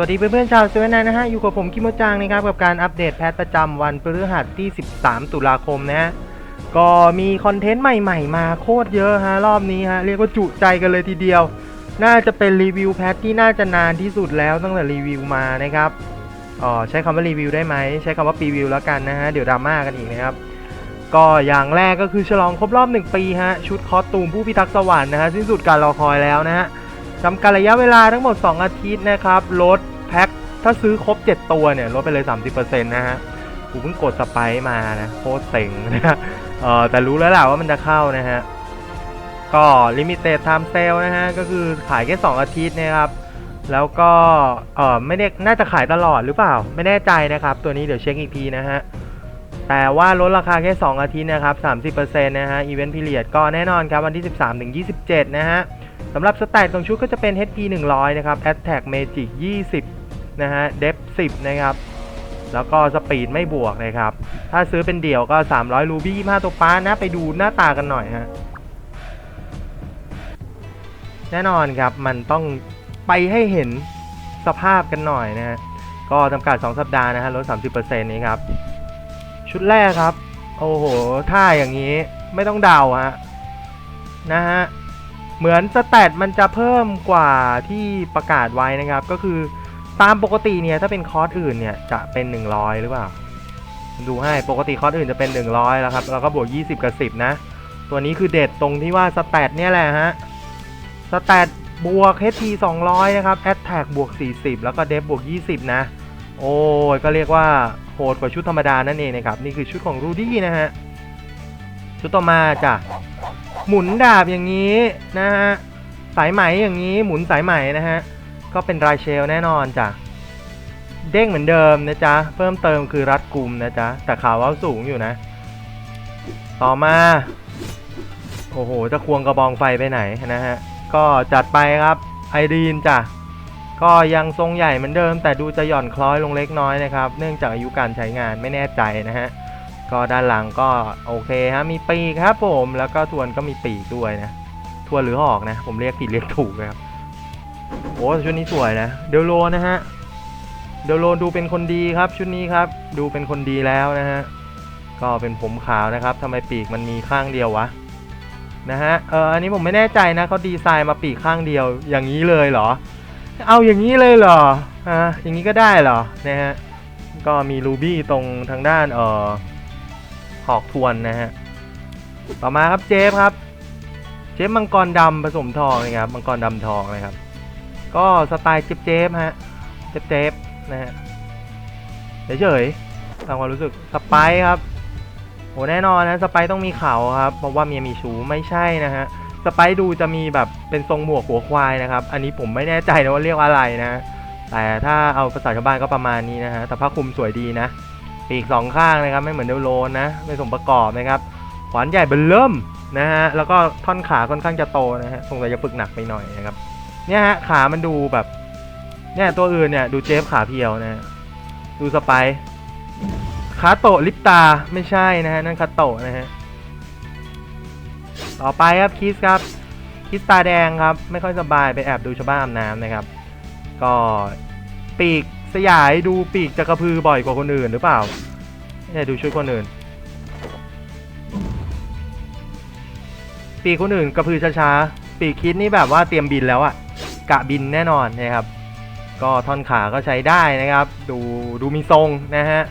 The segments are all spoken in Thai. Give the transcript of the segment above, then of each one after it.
วัสดีเพื่อนๆชาวเซเว่นนะฮะ อยู่กับผมคิโมจังนะครับ กับการอัปเดตแพทประจำวันพฤหัสที่ 13 ตุลาคมนะฮะ ก็มีคอนเทนต์ใหม่ๆ มาโคตรเยอะฮะ รอบนี้ฮะ เรียกว่าจุใจกันเลยทีเดียว น่าจะเป็นรีวิวแพทที่น่าจะนานที่สุดแล้วตั้งแต่รีวิวมานะครับอ๋อใช้คำว่ารีวิวได้ไหม ใช้คำว่าปีวิวแล้วกันนะฮะ เดี๋ยวดราม่ากันอีกนะครับ ก็อย่างแรกก็คือฉลองครบรอบ 1 ปีฮะ ชุดคอสตูมผู้พิทักษ์สวรรค์นะฮะสิ้นสุดการรอคอยแล้วนะฮะ จำกัดระยะเวลาทั้งหมด 2 อาทิตย์นะครับลดแพ็คถ้าซื้อครบ 7 ตัวเนี่ยลดไปเลย 30%นะฮะกูเพิ่งกดสไปมานะโคตรเซ็งนะฮะเออแต่รู้แล้วแหละว่ามันจะเข้านะฮะ ก็ลิมิเต็ดไทม์เซลนะฮะ ก็คือขายแค่ 2 อาทิตย์นะครับ แล้วก็เออไม่ได้น่าจะขายตลอดหรือเปล่า ไม่แน่ใจนะครับ ตัวนี้เดี๋ยวเช็คอีกทีนะฮะแต่ว่าลดราคาแค่ 2 อาทิตย์นะครับ 30%นะฮะ อีเวนต์พีเรียดก็แน่นอนครับ วันที่ 13ถึง27 นะฮะำหรับสแตทของชุดก็จะเป็น HP 100 นะครับ Attack Magic 20 นะฮะ Depth 10 นะครับ แล้วก็สปีดไม่บวกนะครับ ถ้าซื้อเป็นเดี่ยวก็ 300 รูบี้25ตัวป้านะ ไปดูหน้าตากันหน่อยฮะ แน่นอนครับ มันต้องไปให้เห็นสภาพกันหน่อยนะฮะ ก็จำกัด 2 สัปดาห์นะฮะ ลด 30%นี้ครับ ชุดแรกครับ โอ้โห ท่าอย่างนี้ไม่ต้องเดาฮะ นะฮะ เหมือนสแตทมันจะเพิ่มกว่าที่ประกาศไว้นะครับ ก็คือตามปกติเนี่ยถ้าเป็นคอร์สอื่นเนี่ยจะเป็น 100 หรือเปล่า ดูให้ปกติคอร์สอื่นจะเป็น 100 แล้วครับ แล้วก็บวก 20 กับ 10 นะ ตัวนี้คือเด็ดตรงที่ว่าสแตทเนี่ยแหละฮะสแตทบวก HP 200 นะครับ Attack บวก 40 แล้วก็เดฟบวก 20 นะ โอ้ยก็เรียกว่าโหดกว่าชุดธรรมดานั่นเองนะครับ นี่คือชุดของรูดี้นะฮะ ชุดต่อมาจ้ะ หมุนดาบอย่างนี้นะฮะสายไหมอย่างนี้หมุนสายไหมนะฮะก็เป็นรายเชลแน่นอนจ้ะเด้งเหมือนเดิมนะจ๊ะเพิ่มเติมคือรัดกลุ่มนะจ๊ะแต่ขาวว่าสูงอยู่นะ ต่อมา โอ้โห จะควงกระบองไฟไปไหนนะฮะก็จัดไปครับไอรีนจ้ะก็ยังทรงใหญ่เหมือนเดิม แต่ดูจะหย่อนคล้อยลงเล็กน้อยนะครับ เนื่องจากอายุการใช้งานไม่แน่ใจนะฮะ ก็ด้านหลังก็โอเคฮะมีปีกครับผมแล้วก็ทวนก็มีปีกด้วยนะทวนหรือหอกนะ ผมเรียกผิดเรียกถูกครับโอ้ชุดนี้สวยนะเดลโลนะฮะเดลโลดูเป็นคนดีครับ ชุดนี้ครับ ดูเป็นคนดีแล้วนะฮะก็เป็นผมขาวนะครับทำไมปีกมันมีข้างเดียววะนะฮะเอออันนี้ผมไม่แน่ใจนะเขาดีไซน์มาปีกข้างเดียวอย่างนี้เลยเหรอ เอาอย่างนี้เลยเหรอฮะอย่างนี้ก็ได้เหรอนะฮะก็มีรูบี้ตรงทางด้านเออ หอกทวนนะฮะ ต่อมาครับเจฟครับ เจฟมังกรดำผสมทองนะครับ มังกรดำทองนะครับ ก็สไตล์เจฟเจฟฮะ เจฟเจฟนะฮะเฉยๆตามความรู้สึกสไปครับโหแน่นอนนะสไปซ์ต้องมีเขาครับ เพราะว่าเมียมีชูไม่ใช่นะฮะสไปซ์ดูจะมีแบบเป็นทรงหมวกหัวควายนะครับ อันนี้ผมไม่แน่ใจนะว่าเรียกว่าอะไรนะ แต่ถ้าเอาภาษาชาวบ้านก็ประมาณนี้นะฮะแต่ผ้าคลุมสวยดีนะ ปีกสองข้างนะครับ ไม่เหมือนเดลโลนนะ ไม่สมประกอบนะครับขวานใหญ่เบิ่มเริ่มนะฮะแล้วก็ท่อนขาค่อนข้างจะโตนะฮะสงสัยจะฝึกหนักไปหน่อยนะครับเนี่ยฮะขามันดูแบบเนี่ยตัวอื่นเนี่ยดูเจฟขาเพียวนะฮะดูสไปซ์ขาโตลิปตาไม่ใช่นะฮะนั่นคาโตนะฮะต่อไปครับคิสครับคิสตาแดงครับ ไม่ค่อยสบายไปแอบดูชาวบ้านอาบน้ำนะครับ ก็ปีก สยายดูปีกจะกระพือบ่อยกว่าคนอื่นหรือเปล่าเนี่ยดูชุดคนอื่น ปีกคนอื่นกระพือช้าๆ ปีกคิดนี่แบบว่าเตรียมบินแล้วอะกะบินแน่นอนนะครับ ก็ท่อนขาก็ใช้ได้นะครับ ดูดูมีทรงนะฮะ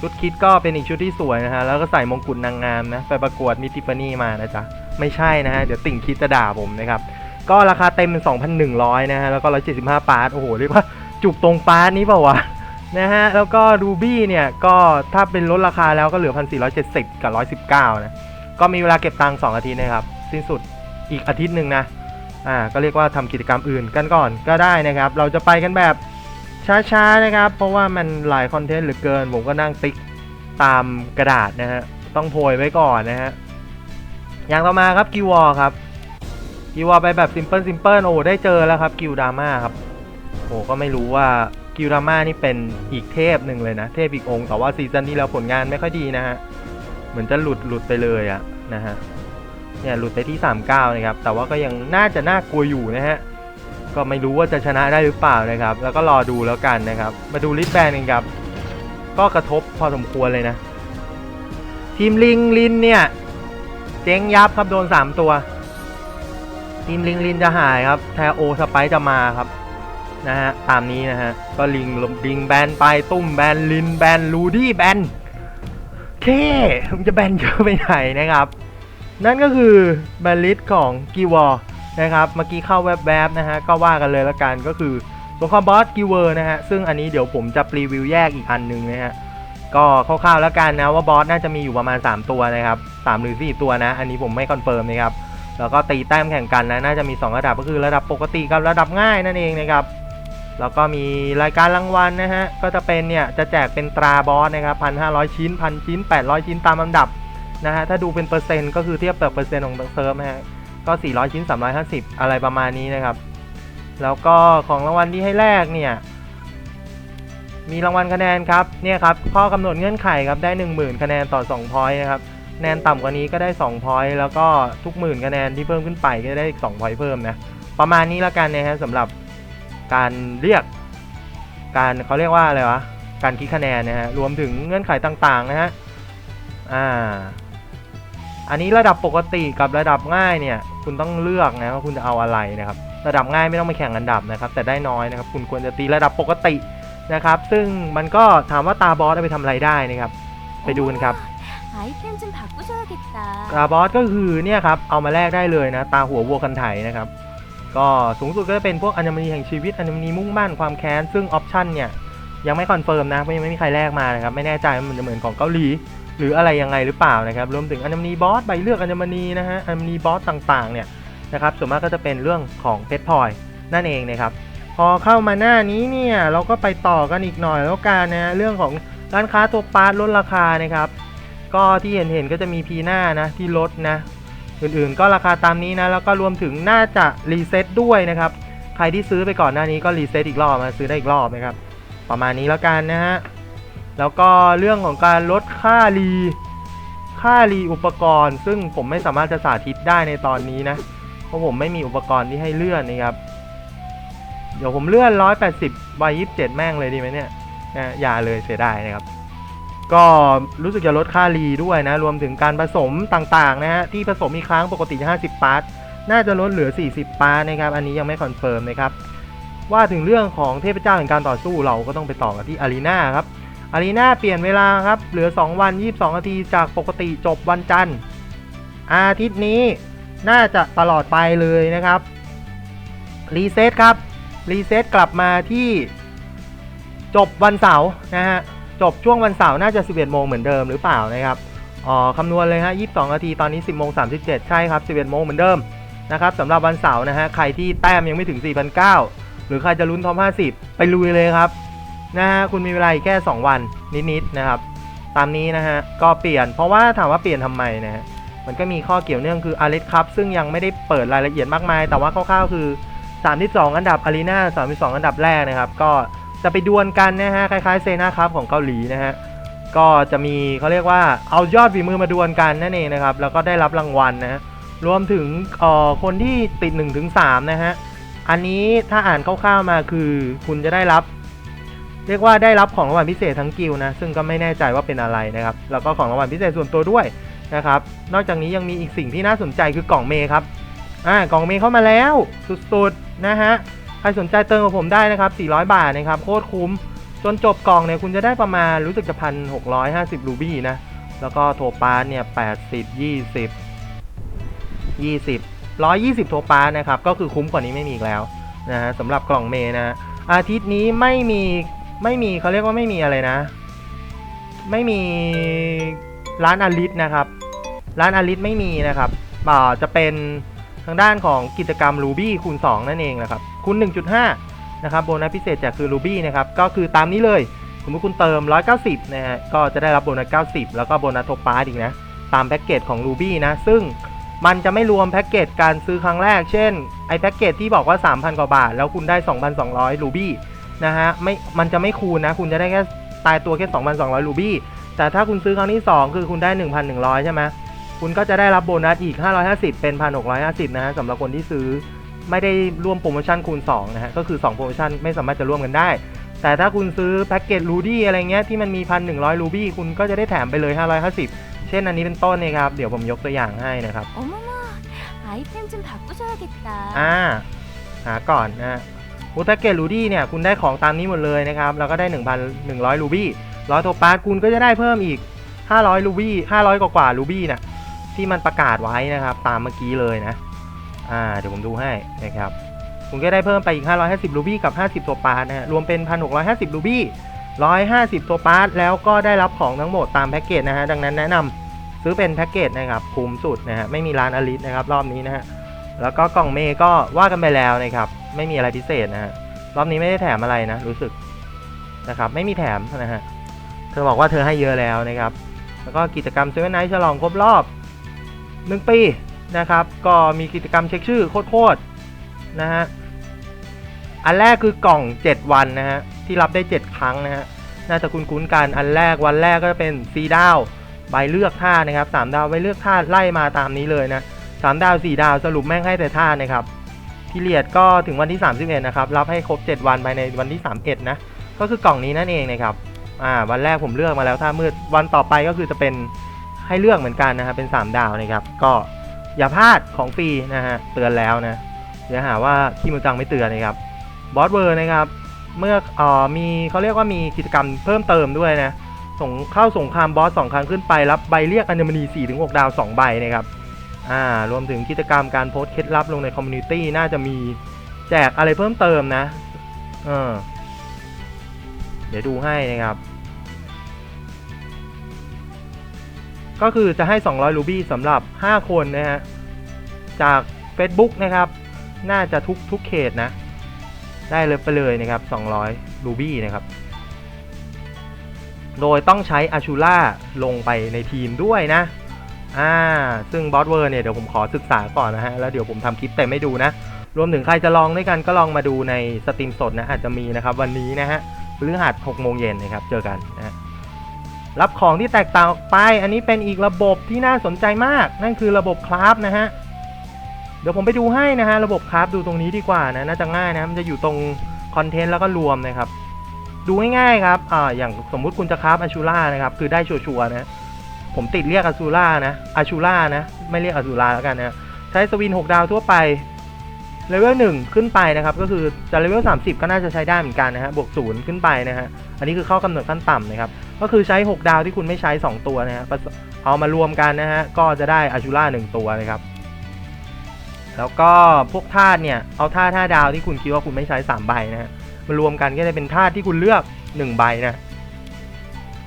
ชุดคิดก็เป็นอีกชุดที่สวยนะฮะ แล้วก็ใส่มงกุฎนางงามนะ ไปประกวดมิติฟานี่มานะจ๊ะ ไม่ใช่นะฮะ เดี๋ยวติ่งคิดจะด่าผมนะครับ ก็ราคาเต็มเป็น2,100 นะฮะ แล้วก็ 175 ปาร์ตโอ้โห เรียกว่า จุกตรงปาร์ตนี้เปล่าวะนะฮะแล้วก็รูบี้เนี่ยก็ถ้าเป็นลดราคาแล้วก็เหลือ 1,470 กับ 119 นะ ก็มีเวลาเก็บตังค์2อาทิตย์นะครับ สิ้นสุดอีกอาทิตย์หนึ่งนะอ่าก็เรียกว่าทำกิจกรรมอื่นกันก่อนก็ได้นะครับ เราจะไปกันแบบช้าๆนะครับ เพราะว่ามันหลายคอนเทนต์เหลือเกิน ผมก็นั่งติ๊กตามกระดาษนะฮะต้องโพยไว้ก่อนนะฮะอย่างต่อมาครับกิวอครับกิวอไปแบบซิมเพิลซิมเพิลโอ้ได้เจอแล้วครับกิวดราม่าครับ โอ้ก็ไม่รู้ว่ากิวราม่านี่เป็นอีกเทพหนึ่งเลยนะ เทพอีกองค์แต่ว่าซีซั่นนี้แล้วผลงานไม่ค่อยดีนะฮะ เหมือนจะหลุดหลุดไปเลยอะนะฮะ เนี่ยหลุดไปที่ 39 นะครับ แต่ว่าก็ยังน่าจะน่ากลัวอยู่นะฮะ ก็ไม่รู้ว่าจะชนะได้หรือเปล่านะครับ แล้วก็รอดูแล้วกันนะครับ มาดูลิสแบนกันครับ ก็กระทบพอสมควรเลยนะ ทีมลิงลินเนี่ยเจ๊งยับครับโดน 3 ตัว ทีมลิงลินจะหายครับ แทโอสไปจะมาครับ นะฮะตามนี้นะฮะก็ลิงลิงแบนไปตุ้มแบนลินแบนลูดี้แบนเคมันจะแบนเยอะไปไหนนะครับ นั่นก็คือแบนลิสของกีวอนะครับเมื่อกี้เข้าแวบๆนะฮะก็ว่ากันเลยละกันก็คือสงครามบอสกิเวอร์นะฮะซึ่งอันนี้เดี๋ยวผมจะรีวิวแยกอีกอันหนึ่งนะฮะก็คร่าวๆแล้วกันนะว่าบอสน่าจะมีอยู่ประมาณ 3 ตัวนะครับ3หรือ 4 ตัวนะ อันนี้ผมไม่คอนเฟิร์มนะครับแล้วก็ตีแต้มแข่งกันนะน่าจะมี 2 ระดับก็คือระดับปกติกับระดับง่ายนั่นเองนะครับ แล้วก็มีรายการรางวัลนะฮะ ก็จะเป็นเนี่ย จะแจกเป็นตราบอสนะครับพันห้าร้อยชิ้นพันชิ้น800ชิ้นตามลำดับนะฮะ ถ้าดูเป็นเปอร์เซ็นต์ก็คือเทียบกับเปอร์เซ็นต์ของเซิร์ฟนะฮะ ก็400ชิ้น350อยห้าสิบอะไรประมาณนี้นะครับ แล้วก็ของรางวัลที่ให้แลกเนี่ย มีรางวัลคะแนนครับ เนี่ยครับ ข้อกำหนดเงื่อนไขครับ ได้10,000คะแนนต่อ2พอยต์นะครับ คะแนนต่ำกว่านี้ก็ได้2พอยต์แล้วก็ทุกหมื่นคะแนนที่เพิ่มขึ้นไปก็ได้อีก2พอยต์เพิ่มนะ ประมาณนี้แล้วกันนะฮะสำหรับ การเรียก การเขาเรียกว่าอะไรวะ การคิดคะแนนนะฮะ รวมถึงเงื่อนไขต่างๆนะฮะ อ่า อันนี้ระดับปกติกับระดับง่ายเนี่ย คุณต้องเลือกนะว่าคุณจะเอาอะไรนะครับ ระดับง่ายไม่ต้องไปแข่งอันดับนะครับ แต่ได้น้อยนะครับ คุณควรจะตีระดับปกตินะครับ ซึ่งมันก็ถามว่าตาบอสเอาไปทำอะไรได้นะครับ ไปดูกันครับ 아이템 좀 바꾸셔야겠다. ตาบอสก็คือเนี่ยครับ เอามาแลกได้เลยนะ ตาหัววัวกันไถนะครับ ก็สูงสุดก็จะเป็นพวกอัญมณีแห่งชีวิตอัญมณีมุ่งมั่นความแค้นซึ่งออปชันเนี่ยยังไม่คอนเฟิร์มนะไม่ไม่มีใครแลกมานะครับไม่แน่ใจมันจะเหมือนของเกาหลี หรืออะไรยังไงหรือเปล่านะครับรวมถึงอัญมณีบอสใบเลือกอัญมณีนะฮะอัญมณีบอสต่างๆเนี่ยนะครับส่วนมากก็จะเป็นเรื่องของเพชรพลอยนั่นเองนะครับพอเข้ามาหน้านี้เนี่ยเราก็ไปต่อกันอีกหน่อยแล้วกันนะเรื่องของร้านค้าตัวปาร์ตลดราคานะครับก็ที่เห็นเห็นก็จะมีพีหน้านะที่ลดนะ อื่นๆ ก็ราคาตามนี้นะ แล้วก็รวมถึงน่าจะรีเซ็ตด้วยนะครับ ใครที่ซื้อไปก่อนหน้านี้ก็รีเซ็ตอีกรอบมาซื้อได้อีกรอบนะครับ ประมาณนี้แล้วกันนะฮะ แล้วก็เรื่องของการลดค่ารี ค่ารีอุปกรณ์ ซึ่งผมไม่สามารถจะสาธิตได้ในตอนนี้นะ เพราะผมไม่มีอุปกรณ์ที่ให้เลื่อนนะครับ เดี๋ยวผมเลื่อน 180วัย27 แม่งเลยดีไหมเนี่ยนะอย่าเลยเสียดายนะครับ ก็รู้สึกจะลดค่ารีด้วยนะ รวมถึงการผสมต่างๆนะฮะที่ผสมอีกครั้งปกติ 50 ปาร์ตน่าจะลดเหลือ 40 ปาร์ตนะครับ อันนี้ยังไม่คอนเฟิร์มนะครับ ว่าถึงเรื่องของเทพเจ้าแห่งการต่อสู้เราก็ต้องไปต่อกันที่อารีนาครับอารีนาเปลี่ยนเวลาครับ เหลือ 2 วัน 22 นาทีจากปกติจบวันจันทร์ อาทิตย์นี้น่าจะตลอดไปเลยนะครับ รีเซ็ตครับ รีเซ็ตกลับมาที่จบวันเสาร์นะฮะ จบช่วงวันเสาร์น่าจะ 11 โมงเหมือนเดิมหรือเปล่านะครับอ๋อคำนวณเลยฮะ 22 นาทีตอนนี้ 10โมง37 ใช่ครับ 11 โมงเหมือนเดิมนะครับสำหรับวันเสาร์นะฮะใครที่แต้มยังไม่ถึง 4,900 หรือใครจะลุ้นท็อป 50 ไปลุยเลยครับนะฮะคุณมีเวลาแค่ 2 วันนิดๆนะครับตามนี้นะฮะก็เปลี่ยนเพราะว่าถามว่าเปลี่ยนทำไมนะฮะมันก็มีข้อเกี่ยวเนื่องคืออาริสครับซึ่งยังไม่ได้เปิดรายละเอียดมากมาย แต่ว่าคร่าวๆคือ 32 อันดับอารีนา32 อันดับแรกนะครับ ก็ จะไปดวลกันนะฮะคล้ายๆเซนาครับของเกาหลีนะฮะก็จะมีเขาเรียกว่าเอายอดฝีมือมาดวลกันนั่นเองนะครับแล้วก็ได้รับรางวัลนะฮะรวมถึงเอ่อคนที่ติด1ถึงนะฮะอันนี้ถ้าอ่านคร่าวๆมาคือคุณจะได้รับ เรียกว่าได้รับของรางวัลพิเศษทั้งกิลนะซึ่งก็ไม่แน่ใจว่าเป็นอะไรนะครับแล้วก็ของรางวัลพิเศษส่วนตัวด้วยนะครับนอกจากนี้ยังมีอีกสิ่งที่น่าสนใจคือกล่องเมย์ครับอ่ากล่องเมย์เข้ามาแล้วสุดๆนะฮะ รสนใจเติมกับผมได้นะครับ 400 บาทนะครับโคตรคุ้ม จนจบกล่องเนี่ยคุณจะได้ประมาณรู้สึกจะพันหกร้อยห้าสิบรูบี้นะ แล้วก็โทปาสเนี่ยแปดสิบยี่สิบยี่สิบร้อยยี่สิบโทปาสนะครับ ก็คือคุ้มกว่านี้ไม่มีอีกแล้วนะฮะสำหรับกล่องเมนะอาทิตย์นี้ไม่มีไม่มีเขาเรียกว่าไม่มีอะไรนะ ไม่มีร้านอลิสนะครับ ร้านอลิสไม่มีนะครับอ่าจะเป็น ทางด้านของกิจกรรม Ruby คูณ 2 นั่นเองนะครับคูณ 1.5 นะครับโบนัสพิเศษจากคือ Ruby นะครับก็คือตามนี้เลยสมมติคุณเติม 190 นะฮะ ก็จะได้รับโบนัส 90 แล้วก็โบนัสโทปาร์อีกนะ ตามแพ็กเกจของ Ruby นะ ซึ่งมันจะไม่รวมแพ็กเกจการซื้อครั้งแรก เช่น ไอแพ็กเกจที่บอกว่า 3,000 กว่าบาท แล้วคุณได้ 2,200 Ruby นะฮะ ไม่ มันจะไม่คูณนะ คุณจะได้แค่ตายตัวแค่ 2,200 Ruby แต่ถ้าคุณซื้อครั้งที่ 2 คือคุณได้ 1,100 ใช่ไหม คุณก็จะได้รับโบนัสอีก 550 เป็น 1,650 นะฮะสำหรับคนที่ซื้อ ไม่ได้ร่วมโปรโมชั่นคูณ2นะฮะก็คือ 2 โปรโมชั่นไม่สามารถจะร่วมกันได้ แต่ถ้าคุณซื้อแพ็กเกจรูดี้อะไรเงี้ยที่มันมี 1,100รูบี้คุณก็จะได้แถมไปเลย 550 เช่นอันนี้เป็นต้นนะครับ เดี๋ยวผมยกตัวอย่างให้นะครับ 어머나 아이템 좀 바꾸셔야겠다 อ่า หาก่อนนะฮะบูแพ็กเกจรูดี้เนี่ยคุณได้ของตามนี้หมดเลยนะครับ แล้วก็ได้ 1,100รูบี้ร้อยโทปาร์คุณก็จะได้เพิ่มอีก 500รูบี้500 กว่ากว่ารูบี้น่ะ ที่มันประกาศไว้นะครับ ตามเมื่อกี้เลยนะ อ่า เดี๋ยวผมดูให้นะครับ คุณก็ได้เพิ่มไปอีก 550 รูบี้กับ 50 ตัวปาร์ตนะ รวมเป็น 1,650 รูบี้ 150 ตัวปาร์ตแล้วก็ได้รับของทั้งหมดตามแพ็กเกจนะฮะ ดังนั้นแนะนำซื้อเป็นแพ็กเกจนะครับคุ้มสุดนะฮะ ไม่มีร้านอลิสนะครับ รอบนี้นะฮะ แล้วก็กล่องเมย์ก็ว่ากันไปแล้วนะครับ ไม่มีอะไรพิเศษนะฮะ รอบนี้ไม่ได้แถมอะไรนะ รู้สึกนะครับ ไม่มีแถมนะฮะ เธอบอกว่าเธอให้เยอะแล้วนะครับ แล้วก็กิจกรรมเซเว่นไนท์ฉลองครบรอบ หนึ่งปีนะครับ ก็มีกิจกรรมเช็คชื่อโคตรๆนะฮะ อันแรกคือกล่อง 7 วันนะฮะ ที่รับได้ 7 ครั้งนะฮะ น่าจะคุ้นๆกันอันแรกวันแรกก็จะเป็นซีดาวใบเลือกท่านะครับสามดาวใบเลือกท่าไล่มาตามนี้เลยนะสามดาวสี่ดาวสรุปแม่งให้แต่ท่านะครับพีเรียดก็ถึงวันที่ 31 นะครับ รับให้ครบ 7 วันภายในวันที่ 31 นะ ก็คือกล่องนี้นั่นเองนะครับ อ่า วันแรกผมเลือกมาแล้วท่ามืด วันต่อไปก็คือจะเป็น ให้เลือกเหมือนกันนะครับเป็น 3 ดาวนะครับ ก็อย่าพลาดของฟรีนะฮะเตือนแล้วนะเดี๋ยวหาว่าขี้มือจังไม่เตือนนะครับบอสเวอร์นะครับเมื่อเอ่อมีเขาเรียกว่ามีกิจกรรมเพิ่มเติมด้วยนะส่งเข้าสงครามบอส2ครั้งขึ้นไปรับใบเรียกอัญมณี4-6ดาว 2 ใบนะครับอ่ารวมถึงกิจกรรมการโพสต์เคล็ดลับลงในคอมมูนิตี้น่าจะมีแจกอะไรเพิ่มเติมนะเออเดี๋ยวดูให้นะครับ ก็คือจะให้ 200 รูบี้สำหรับ 5 คนนะฮะ จาก Facebook นะครับ น่าจะทุกทุกเขตนะ ได้เลยไปเลยนะครับ 200 รูบี้นะครับ โดยต้องใช้อาชูล่าลงไปในทีมด้วยนะ อ่า ซึ่งบอสเวอร์เนี่ย เดี๋ยวผมขอศึกษาก่อนนะฮะ แล้วเดี๋ยวผมทำคลิปเต็มให้ดูนะ รวมถึงใครจะลองด้วยกันก็ลองมาดูในสตรีมสดนะ อาจจะมีนะครับวันนี้นะฮะพฤหัส6โมงเย็นนะครับ เจอกันนะฮะ รับของที่แตกต่างออกไป อันนี้เป็นอีกระบบที่น่าสนใจมาก นั่นคือระบบคราฟนะฮะ เดี๋ยวผมไปดูให้นะฮะ ระบบคราฟดูตรงนี้ดีกว่านะ น่าจะง่ายนะ มันจะอยู่ตรงคอนเทนต์แล้วก็รวมนะครับ ดูง่ายๆครับ อ่า อย่างสมมุติคุณจะคราฟอาชูล่านะครับ คือได้ชัวร์นะ ผมติดเรียกอาซูล่านะอาชูล่านะ ไม่เรียกอาซูล่าแล้วกันนะ ใช้สวิน 6 ดาวทั่วไป เลเวล1ขึ้นไปนะครับ ก็คือจะเลเวล30 ก็น่าจะใช้ได้เหมือนกันนะฮะ บวก0ขึ้นไปนะฮะ อันนี้คือเข้ากำหนดขั้นต่ำนะครับ ก็คือใช้ 6 ดาวที่คุณไม่ใช้ 2 ตัวนะฮะเอามารวมกันนะฮะก็จะได้อาชูล่า1ตัวนะครับ แล้วก็พวกธาตุเนี่ยเอาธาตุ5ดาวที่คุณคิดว่าคุณไม่ใช้ 3 ใบนะฮะมารวมกันก็จะเป็นธาตุที่คุณเลือก 1 ใบนะ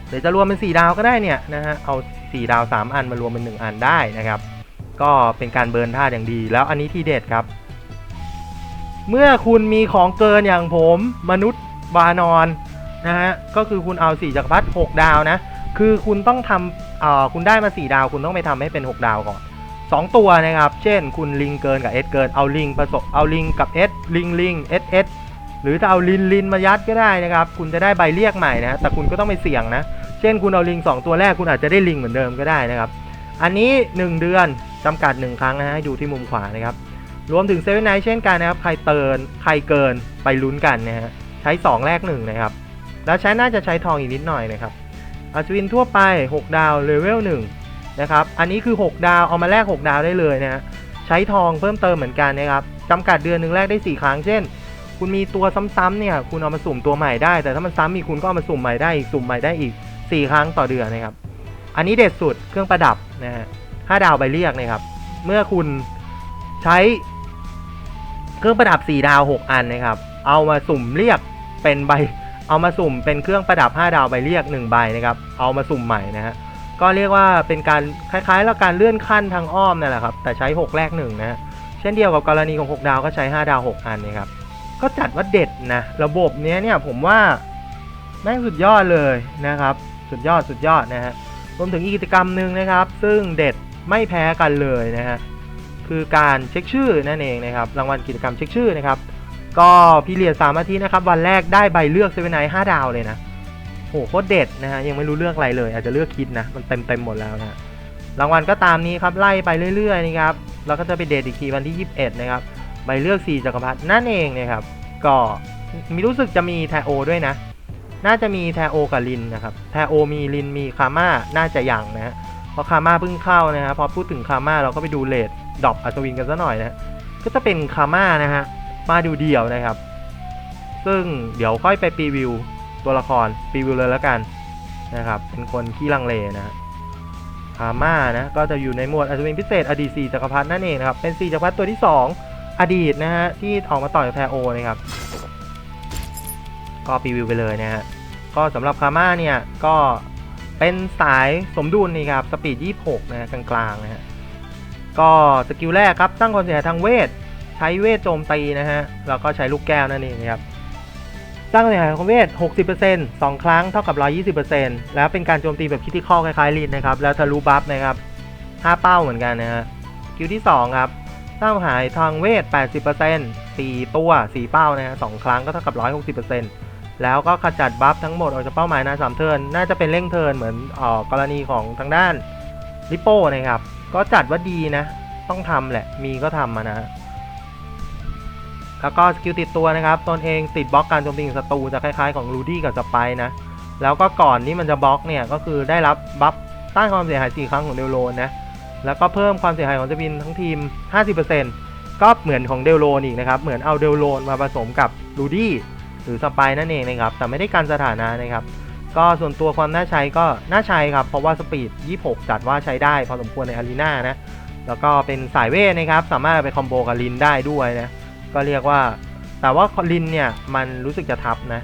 เดี๋ยวจะรวมเป็น 4 ดาวก็ได้เนี่ยนะฮะเอา 4 ดาว 3 อันมารวมเป็น 1 อันได้นะครับ ก็เป็นการเบิร์นธาตุอย่างดี แล้วอันนี้ทีเด็ดครับ เมื่อคุณมีของเกินอย่างผมมนุษย์วานอน นะฮะก็คือคุณเอา4จักรพรรดิ6ดาวนะ คือคุณต้องทำเอ่อคุณได้มา 4 ดาว คุณต้องไปทำให้เป็น 6 ดาวก่อน 2 ตัวนะครับ เช่น คุณลิงเกินกับ S เกิน เอาลิงผสมเอาลิงกับ S ลิงลิง S S หรือจะเอาลินลินมายัดก็ได้นะครับ คุณจะได้ใบเรียกใหม่นะแต่คุณก็ต้องไปเสี่ยงนะ เช่น คุณเอาลิง 2 ตัวแรกคุณอาจจะได้ลิงเหมือนเดิมก็ได้นะครับ อันนี้ 1 เดือนจำกัด 1 ครั้งนะฮะให้ดูที่มุมขวานะครับ รวมถึงเซเว่นไนท์เช่นกันนะครับ ใครเตินใครเกินไปลุ้นกันนะฮะ ใช้ 2 แรก1นะครับ แล้วใช้น่าจะใช้ทองอีกนิดหน่อยนะครับอัศวินทั่วไป 6 ดาวเลเวล1นะครับ อันนี้คือ 6 ดาว เอามาแลก 6 ดาวได้เลยนะฮะ ใช้ทองเพิ่มเติมเหมือนกันนะครับจำกัดเดือนหนึ่งแรกได้ 4 ครั้ง เช่น คุณมีตัวซ้ำๆเนี่ย คุณเอามาสุ่มตัวใหม่ได้ แต่ถ้ามันซ้ำอีกคุณก็เอามาสุ่มใหม่ได้อีก สุ่มใหม่ได้อีก 4 ครั้งต่อเดือนนะครับ อันนี้เด็ดสุด เครื่องประดับนะฮะ5ดาวใบเรียกนะครับ เมื่อคุณใช้เครื่องประดับ 4 ดาว 6 อันนะครับ เอามาสุ่มเรียกเป็นใบ เอามาสุ่มเป็นเครื่องประดับ 5 ดาวใบเรียก1ใบนะครับ เอามาสุ่มใหม่นะฮะ ก็เรียกว่าเป็นการคล้ายๆแล้วการเลื่อนขั้นทางอ้อมนั่นแหละครับ แต่ใช้ 6 แรก1นะฮะ เช่นเดียวกับกรณีของ 6 ดาวก็ใช้ 5 ดาว 6 อันนะครับ ก็จัดว่าเด็ดนะ ระบบเนี้ยเนี่ยผมว่าแม่งสุดยอดเลยนะครับ สุดยอดสุดยอดนะฮะ รวมถึงอีกกิจกรรมหนึ่งนะครับ ซึ่งเด็ดไม่แพ้กันเลยนะฮะ คือการเช็คชื่อนั่นเองนะครับ รางวัลกิจกรรมเช็คชื่อนะครับ ก็พี่เรียดสามอาทิตย์นะครับ วันแรกได้ใบเลือกเซเว่นไนท์ห้าดาวเลยนะโหโคตรเด็ดนะฮะยังไม่รู้เลือกอะไรเลย อาจจะเลือกคิดนะ มันเต็มเต็มหมดแล้วนะรางวัลก็ตามนี้ครับไล่ไปเรื่อยๆนะครับแล้วก็จะไปเดทอีกทีวันที่ 21 นะครับใบเลือก 4จักรพรรดินั่นเองนะครับ ก็มีรู้สึกจะมีแทโอด้วยนะ น่าจะมีแทโอกับลินนะครับแทโอมีลินมีคาม่าน่าจะอยังนะฮะเพราะคาม่าเพิ่งเข้านะฮะพอพูดถึงคาม่าเราก็ไปดูเลดดรอปอัศวินกันซะหน่อยนะฮะก็จะเป็นคาม่านะฮะ มาดูเดี่ยวนะครับ ซึ่งเดี๋ยวค่อยไปรีวิวตัวละครรีวิวเลยแล้วกันนะครับ เป็นคนขี้ลังเลนะฮะคาม่านะ ก็จะอยู่ในหมวดอัศวินพิเศษอดีต4จักรพรรดินั่นเองนะครับ เป็น4จักรพรรดิตัวที่ 2 อดีตนะฮะ ที่ออกมาต่อจากแทโอนะครับ ก็รีวิวไปเลยนะฮะ ก็สำหรับคาม่าเนี่ย ก็เป็นสายสมดุลนี่ครับ สปีด 26นะฮะกลางๆนะฮะ ก็สกิลแรกครับ สร้างความเสียหายทางเวท ใช้เวทโจมตีนะฮะ แล้วก็ใช้ลูกแก้วนั่นเองครับสร้างเสียหายของเวท 60% 2 ครั้งเท่ากับ 120%แล้วเป็นการโจมตีแบบคิติคอคล้ายๆลินนะครับ แล้วทะลุบัฟนะครับ 5 เป้าเหมือนกันนะฮะสกิลที่ 2 ครับสร้างความเสียหายทางเวท 80% 4 ตัว 4 เป้านะฮะ2ครั้งก็เท่ากับ 160%แล้วก็ขจัดบัฟทั้งหมดออกจากเป้าหมายนา3เทิร์นน่าจะเป็นเร่งเทิร์นเหมือนเออกรณีของทางด้านลิโป้นะครับ ก็จัดว่าดีนะ ต้องทำแหละ มีก็ทำมานะ แล้วก็สกิลติดตัวนะครับตนเองติดบล็อกการโจมตีของศัตรูจะคล้ายๆของรูดี้กับสไปนะ แล้วก็ก่อนที่มันจะบล็อกเนี่ยก็คือได้รับบัฟต้านความเสียหาย4ครั้งของเดลโลนนะแล้วก็เพิ่มความเสียหายของเจวินทั้งทีม 50%ก็เหมือนของเดลโลนอีกนะครับ เหมือนเอาเดลโลนมาผสมกับรูดี้หรือสไปนั่นเองนะครับ แต่ไม่ได้กันสถานะนะครับ ก็ส่วนตัวความน่าใช้ก็น่าใช้ครับ เพราะว่าสปีด 26 จัดว่าใช้ได้พอสมควรในอารีนานะ แล้วก็เป็นสายเวทนะครับ สามารถไปคอมโบกับลินได้ด้วยนะ ก็เรียกว่า แต่ว่าลินเนี่ยมันรู้สึกจะทับนะ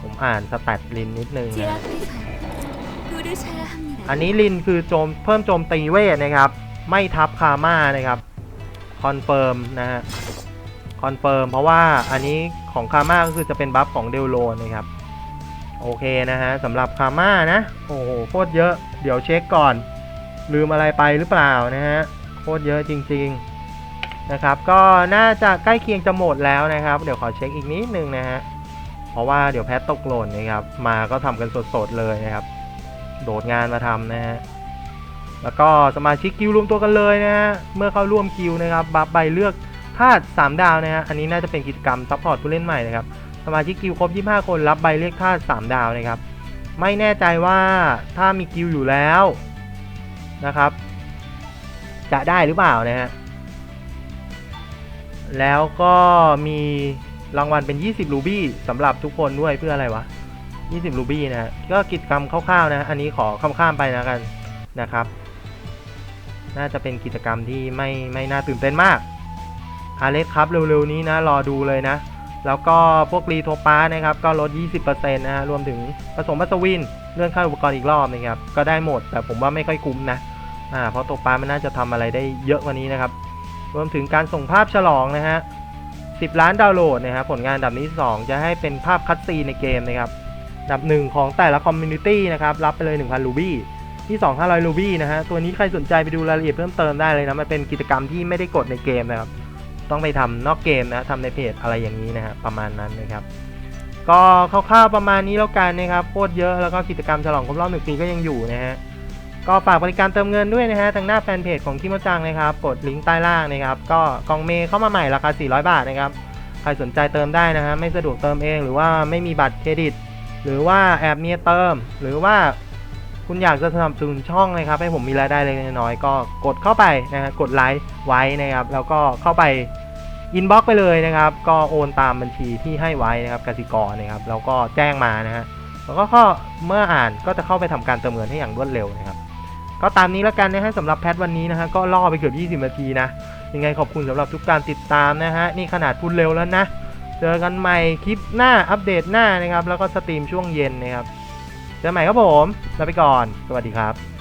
ผมอ่านสแตทลินนิดนึงนะอันนี้ลินคือโจมเพิ่มโจมตีเวทนะครับ ไม่ทับคาม่านะครับคอนเฟิร์มนะฮะคอนเฟิร์มเพราะว่าอันนี้ของคาม่าก็คือจะเป็นบัฟของเดลโลนะครับโอเคนะฮะสำหรับคาม่านะ โอ้โหโคตรเยอะเดี๋ยวเช็คก่อน ลืมอะไรไปหรือเปล่านะฮะโคตรเยอะจริง ๆ นะครับ ก็น่าจะใกล้เคียงจะหมดแล้วนะครับ เดี๋ยวขอเช็คอีกนิดนึงนะฮะ เพราะว่าเดี๋ยวแพทตกหล่นนะครับ มาก็ทำกันสดๆเลยนะครับ โดดงานมาทำนะฮะ แล้วก็สมาชิกกิลด์รวมตัวกันเลยนะฮะ เมื่อเข้าร่วมกิลด์นะครับ บัฟใบเลือกธาตุ3ดาวนะฮะ อันนี้น่าจะเป็นกิจกรรมซัพพอร์ตผู้เล่นใหม่นะครับ สมาชิกกิลด์ครบ 25 คนรับใบเลือกธาตุ3ดาวนะครับ ไม่แน่ใจว่าถ้ามีกิลด์อยู่แล้วนะครับ จะได้หรือเปล่านะฮะ แล้วก็มีรางวัลเป็น 20 รูบี้สำหรับทุกคนด้วยเพื่ออะไรวะ 20 รูบี้นะ ก็กิจกรรมคร่าวๆนะ อันนี้ขอข้ามๆไปนะกันนะครับ น่าจะเป็นกิจกรรมที่ไม่ไม่น่าตื่นเต้นมากอาเล็กครับเร็วๆนี้นะ รอดูเลยนะ แล้วก็พวกรีโทปานะครับ ก็ลด 20%นะฮะรวมถึงผสมมัสวินเลื่อนค่าอุปกรณ์อีกรอบนะครับ ก็ได้หมด แต่ผมว่าไม่ค่อยคุ้มนะ อ่า เพราะโทปามันน่าจะทำอะไรได้เยอะกว่านี้นะครับ รวมถึงการส่งภาพฉลองนะฮะ 10 ล้านดาวน์โหลดนะครับผลงานดับนี้ 2 จะให้เป็นภาพคัตซีในเกมนะครับดับหนึ่งของแต่ละคอมมูนิตี้นะครับ รับไปเลย 1,000 รูบี้ ที่ 2 500 รูบี้นะฮะ ตัวนี้ใครสนใจไปดูรายละเอียดเพิ่มเติมได้เลยนะ มันเป็นกิจกรรมที่ไม่ได้กดในเกมนะครับ ต้องไปทำนอกเกมนะทำในเพจอะไรอย่างนี้นะฮะ ประมาณนั้นนะครับ ก็คร่าวๆประมาณนี้แล้วกันนะครับ โคตรเยอะ แล้วก็กิจกรรมฉลองครบรอบหนึ่งปีก็ยังอยู่นะฮะ ก็ฝากบริการเติมเงินด้วยนะฮะทางหน้าแฟนเพจของคิโมจังนะครับกดลิงก์ใต้ล่างนะครับ ก็กองเมย์เข้ามาใหม่ราคา 400 บาทนะครับ ใครสนใจเติมได้นะฮะไม่สะดวกเติมเอง หรือว่าไม่มีบัตรเครดิต หรือว่าแอบเมียเติม หรือว่าคุณอยากจะสนับสนุนช่องนะครับ ให้ผมมีรายได้เล็กน้อยก็กดเข้าไปนะฮะกดไลค์ไว้นะครับ แล้วก็เข้าไปอินบ็อกไปเลยนะครับ ก็โอนตามบัญชีที่ให้ไว้นะครับกสิกรนะครับ แล้วก็แจ้งมานะฮะแล้วก็เมื่ออ่านก็จะเข้าไปทำการเติมเงินให้อย่างรวดเร็วนะครับ ก็ตามนี้แล้วกันนะฮะสำหรับแพทวันนี้นะฮะก็ล่อไปเกือบ 20 นาทีนะ ยังไงขอบคุณสำหรับทุกการติดตามนะฮะ นี่ขนาดพูดเร็วแล้วนะ เจอกันใหม่คลิปหน้าอัปเดตหน้านะครับ แล้วก็สตรีมช่วงเย็นนะครับ เจอกันใหม่ครับผมลาไปก่อน สวัสดีครับ